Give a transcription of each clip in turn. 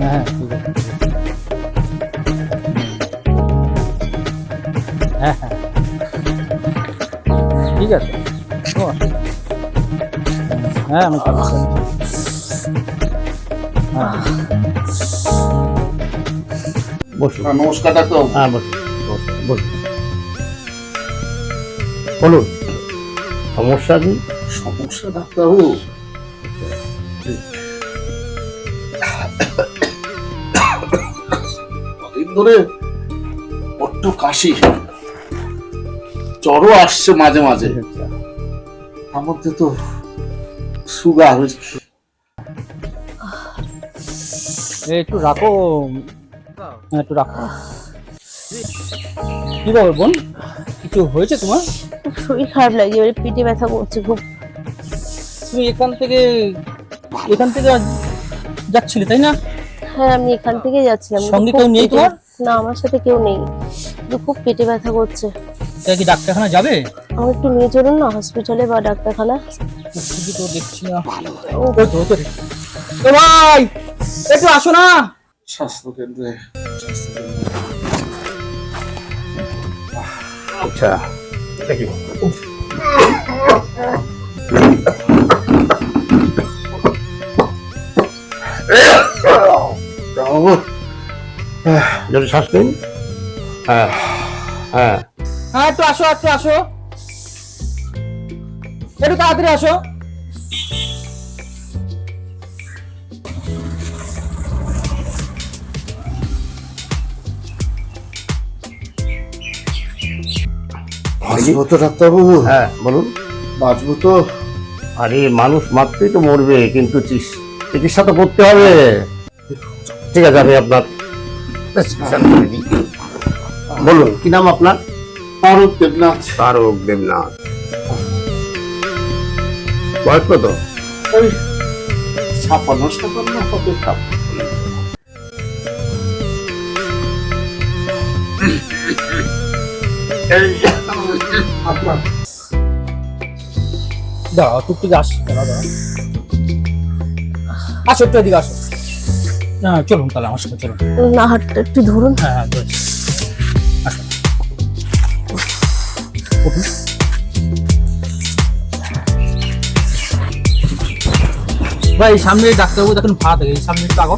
হ্যাঁ ঠিক আছে হ্যাঁ হ্যাঁ ঠিক আছে। হ্যাঁ আমি হ্যাঁ বসুন। হ্যাঁ, নমস্কার ডাক্তার হ্যাঁ বসুন। বসুন। বলুন। সমস্যা কি? সমস্যা ডাক্তারবাবু। কদিন ধরে বড্ড কাশি। জ্বরও আসছে মাঝে মাঝে। তার মধ্যে তো সুগার এ, একটু রাখো। হ্যাঁ, একটু রাখো। কি ব্যাপার বোন? কিছু হয়েছে তোমার? খুব শরীর খারাপ লাগছে এবারে পেটে ব্যথা করছে খুব। তুমি এখান থেকে এখান থেকে যাচ্ছিলে তাই না? হ্যাঁ আমি এখান থেকে যাচ্ছিলাম। সঙ্গে কেউ নেই তোমার? না আমার সাথে কেউ নেই। খুব পেটে ব্যথা করছে। কি ডাক্তারখানা যাবে? আমার একটু নিয়ে চলুন না হসপিটালে বা ডাক্তারখানা। তো দেখছি না। ও তো তো ভাই একটু আসো না। স্বাস্থ্য কেন্দ্রে আচ্ছা দেখি। যদি শ্বাস নিন। হ্যাঁ হ্যাঁ। হ্যাঁ একটু আসো একটু আসো। একটু তাড়াতাড়ি আসো। বাঁচবো তো ডাক্তারবাবু। হ্যাঁ। বলুন। বাঁচবো তো। আরে মানুষ মাত্রই তো মরবে কিন্তু চিকিৎসা তো করতে হবে। ঠিক আছে আমি আপনার করে দিই। বলুন কি নাম আপনার? পারুক দেবনাথ। তারক দেবনাথ। বয়স কত? ওই ছাপান্ন সাতান্ন হবে টুকটুক আস দাঁড়াও দাঁড়াও। আসো একটু এদিকে আসো। চলুন তাহলে আমার সাথে চলুন। না হাতটা একটু ধরুন। হ্যাঁ হ্যাঁ ধরেছি। আসো উঠুন। ভাই সামনে ডাক্তারবাবু দেখুন ভাত এই সামনে একটু আগো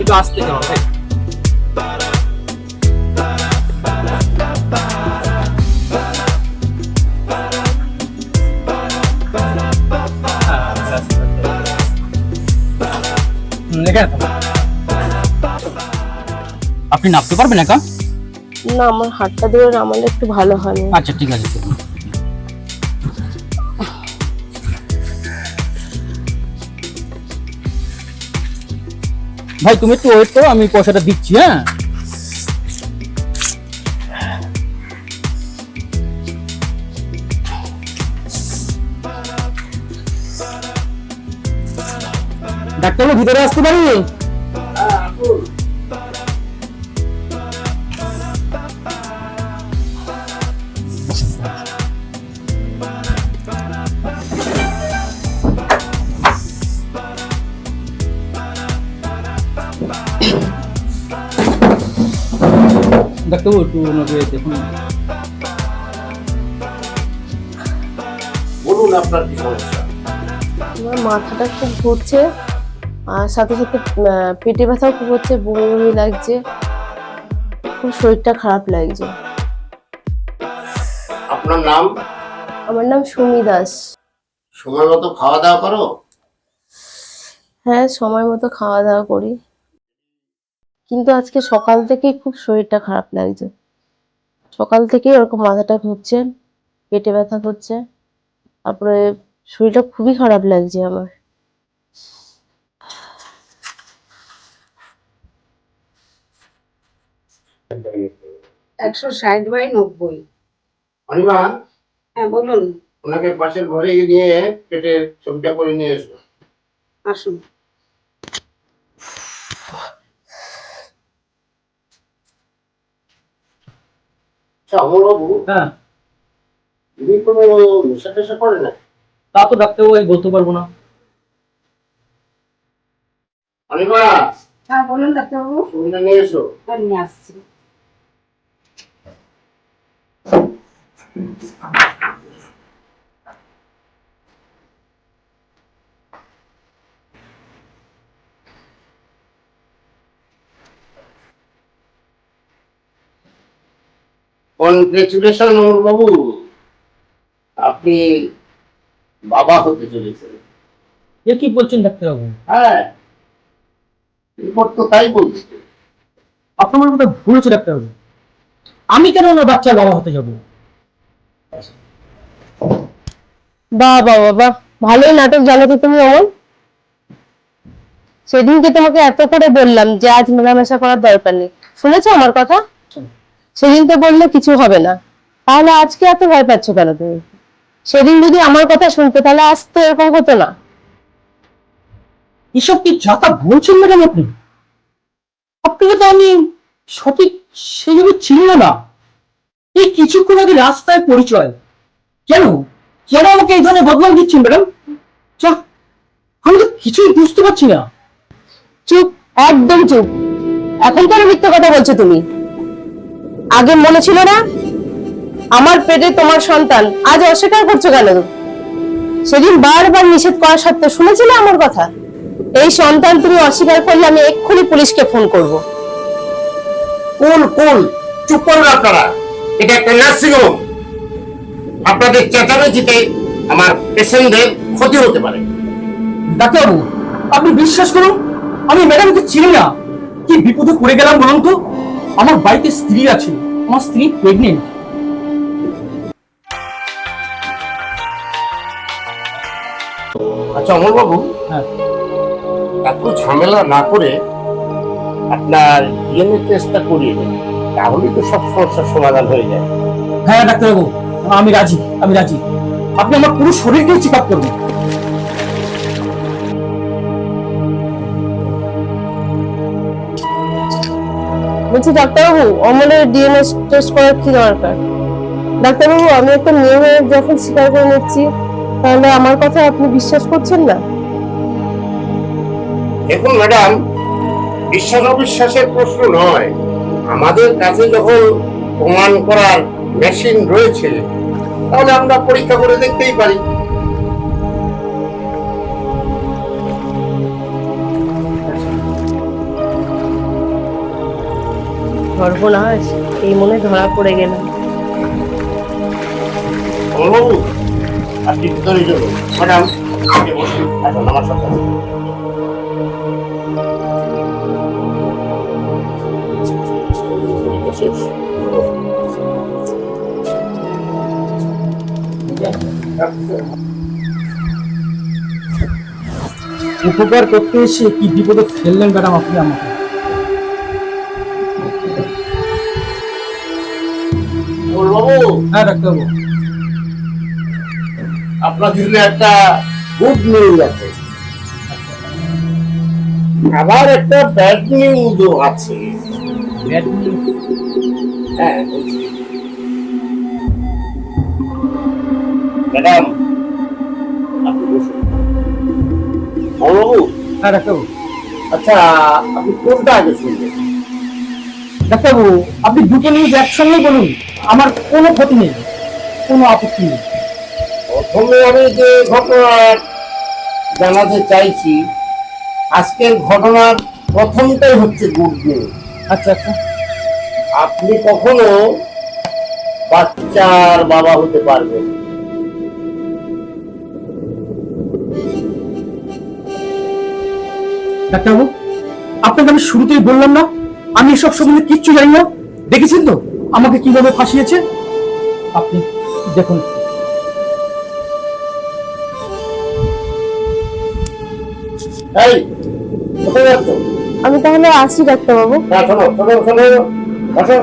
একটু আসতে যাও ভাই। থাকো। আপনি নাপতে পারবেন একা? না আমার হাতটা ধরে নামালে একটু ভালো হয় আচ্ছা ঠিক আছে ভাই তুমি একটু ওয়েট করো আমি পয়সাটা দিচ্ছি হ্যাঁ? ডাক্তারবাবু ভিতরে আসতে পারি? ডাক্তারবাবু একটু ওনাকে দেখুন। বলুন আপনার কি সমস্যা? আমার মাথাটা খুব ঘুরছে। আর সাথে সাথে পেটে ব্যথাও খুব হচ্ছে বমি বমি লাগছে। খুব শরীরটা খারাপ লাগছে। আপনার নাম? আমার নাম সুমি দাস। সময় মতো খাওয়া দাওয়া করো? হ্যাঁ সময় মতো খাওয়া দাওয়া করি। কিন্তু আজকে সকাল থেকেই খুব শরীরটা খারাপ লাগছে। সকাল থেকেই ওরকম মাথাটা ঘুরছে পেটে ব্যথা করছে তারপরে শরীরটা খুবই খারাপ লাগছে আমার। একশো ষাট বাই নব্বই। অনিমা হ্যাঁ বলুন। ওনাকে পাশের ঘরে নিয়ে পেটের ছবিটা করে নিয়ে এসো। আসুন। আচ্ছা অমরবাবু হ্যাঁ। তুমি কোনো নেশা টেশা করে না? তা তো ডাক্তারবাবু আমি বলতে পারব না। অনিমা হ্যাঁ বলুন ডাক্তারবাবু। নিয়ে এসো। আর নিয়ে আসছি। কনগ্রেচুলেশন বাবু আপনি বাবা হতে চলেছেন। এ কি বলছেন ডাক্তারবাবু হ্যাঁ। রিপোর্ট তো তাই বলছে। আপনার মনে কথা ভুল হচ্ছে ডাক্তারবাবু আমি কেন ওনার বাচ্চার বাবা হতে যাব? বাহ বাহ ভালোই নাটক জানো তো তুমি অমন সেদিনকে তোমাকে এত করে বললাম যে আজ মেলামেশা করার দরকার নেই। শুনেছো আমার কথা? সেদিন তো বললে কিছু হবে না। তাহলে আজকে এত ভয় পাচ্ছ কেন তুমি? সেদিন যদি আমার কথা শুনতে, তাহলে আজ তো এরকম হতো না। এসব কি যাতা বলছেন ম্যাডাম আপনি? আপনাকে তো আমি সঠিক সেভাবে ছিল না। এই কিছুক্ষণ আগে রাস্তায় পরিচয়। কেন? কেন আমাকে এই ধরনের বদনাম দিচ্ছেন ম্যাডাম? আমি তো কিছুই বুঝতে পারছি না। চুপ একদম চুপ। এখন কেন মিথ্যে কথা বলছো তুমি? আগে মনে ছিল না? আমার পেটে তোমার সন্তান আজ অস্বীকার করছ কেন? সেদিন বারবার নিষেধ করা সত্ত্বেও শুনেছিলে আমার কথা? এই সন্তান তুমি অস্বীকার করলে আমি এক্ষুনি পুলিশকে ফোন করব। কোন কোন? চুপ করুন আপনারা। এটা একটা নার্সিং হোম আপনাদের চেঁচামেচিতে আমার পেশেন্টদের ক্ষতি হতে পারে। ডাক্তারবাবু আপনি বিশ্বাস করুন আমি ম্যাডামকে চিনি না। কি বিপদে পড়ে গেলাম বলুন তো? আমার বাড়িতে স্ত্রী আছে আমার স্ত্রী প্রেগনেন্ট আচ্ছা অমরবাবু হ্যাঁ। এত ঝামেলা না করে আপনার ডিএনএ টেস্টটা করিয়ে দেন। তাহলেই তো সব সমস্যার সমাধান হয়ে যায়। হ্যাঁ ডাক্তারবাবু আমি রাজি আমি রাজি। আপনি আমার পুরো শরীরকে চেক আপ করবেন। বলছি ডাক্তারবাবু অমলের ডিএনএ টেস্ট করার কি দরকার? ডাক্তারবাবু আমি একটা মেয়ে হয়ে যখন স্বীকার করে নিচ্ছি তাহলে আমার কথা আপনি বিশ্বাস করছেন না? দেখুন ম্যাডাম বিশ্বাস অবিশ্বাসের প্রশ্ন নয়। আমাদের কাছে যখন প্রমাণ করার মেশিন রয়েছে তাহলে আমরা পরীক্ষা করে দেখতেই পারি। সর্বনাশ এই মনে ধরা পড়ে ভিতরে যাব ম্যাডাম আপনি আমার সাথে উপকার করতে এসে কি বিপদে ফেললেন ম্যাডাম আপনি আমাকে? হ্যাঁ ডাক্তারবাবু। আপনার জন্য একটা গুড নিউজ আছে। আবার একটা ব্যাড নিউজও আছে? হ্যাঁ। ম্যাডাম আপনি বসুন। অমরবাবু হ্যাঁ ডাক্তারবাবু। আচ্ছা আপনি কোনটা আগে শুনবেন? ডাক্তারবাবু আপনি দুটো নিউজ একসঙ্গে বলুন। আমার কোনো ক্ষতি নেই কোনো আপত্তি নেই। প্রথমে আমি যে ঘটনা জানাতে চাইছি আজকের ঘটনার প্রথমটাই হচ্ছে গুড নিউজ আচ্ছা আচ্ছা। আপনি কখনো বাচ্চার বাবা হতে পারবেন ডাক্তারবাবু আপনাকে আমি শুরুতেই বললাম না আমি এসব সম্বন্ধে কিচ্ছু জানি না। দেখেছেন তো আমাকে কীভাবে ফাঁসিয়েছে? আপনি দেখুন। এই আমি তাহলে আসি ডাক্তারবাবু। শোনো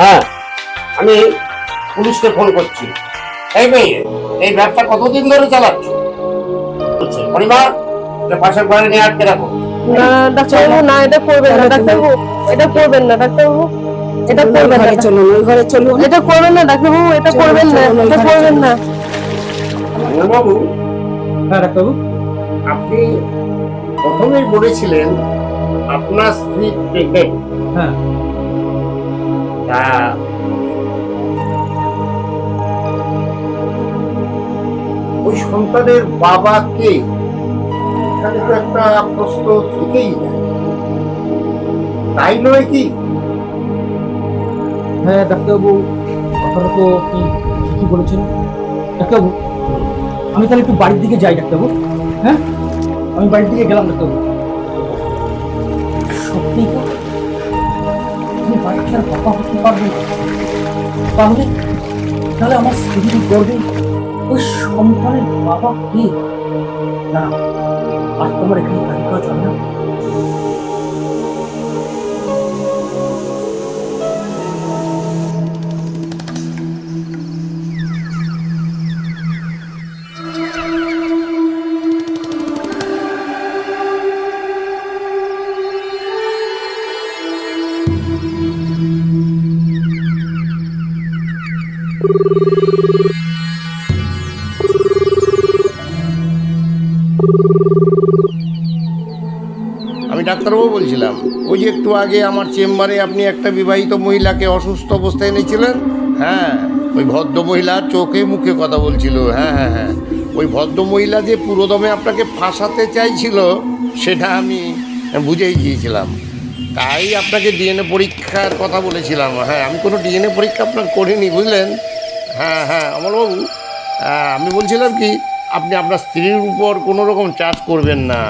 হ্যাঁ আমি পুলিশকে ফোন করছি। এই মেয়ে এই ব্যবসা কতদিন ধরে চালাচ্ছ? পরিবার পাশের ঘরে নিয়ে আটকে রাখো। না ডাক্তারবাবু না এটা করবেন না ডাক্তারবাবু এটা করবেন না ডাক্তারবাবু। এটা করবেন না। চলুন ওই ঘরে চলুন এটা করবেন না ডাক্তারবাবু এটা করবেন না এটা করবেন না। বাবু। হ্যাঁ ডাক্তারবাবু। আপনি প্রথমেই বলেছিলেন আপনার স্ত্রী প্রেগনেন্ট হ্যাঁ। তা ওই সন্তানের বাবা কে? এখানে তো একটা প্রশ্ন থেকেই তাই নয় কি? হ্যাঁ ডাক্তারবাবু কথাটা তো আপনি ঠিকই বলেছেন। ডাক্তারবাবু আমি তাহলে একটু বাড়ির দিকে যাই, ডাক্তারবাবু। হ্যাঁ? আমি বাড়ির দিকে গেলাম, ডাক্তারবাবু। সত্যি তুমি আমি বাচ্চার বাবা হতে পারবে। তাহলে তাহলে আমার স্ত্রী করবে ওই সন্তানের বাবা কে? না, আর তোমার এখানে আমি ডাক্তারবাবু বলছিলাম, ওই যে একটু আগে আমার চেম্বারে আপনি একটা বিবাহিত মহিলাকে অসুস্থ অবস্থায় এনেছিলেন? হ্যাঁ ওই ভদ্র মহিলা চোখে মুখে কথা বলছিল হ্যাঁ হ্যাঁ হ্যাঁ। ওই ভদ্র মহিলা যে পুরোদমে আপনাকে ফাঁসাতে চাইছিল, সেটা আমি বুঝেই গিয়েছিলাম। তাই আপনাকে ডিএনএ পরীক্ষার কথা বলেছিলাম। হ্যাঁ আমি কোনো ডিএনএ পরীক্ষা আপনার করিনি, বুঝলেন? হ্যাঁ হ্যাঁ অমলবাবু আমি বলছিলাম কি, আপনি আপনার স্ত্রীর উপর কোনো রকম চার্জ করবেন না।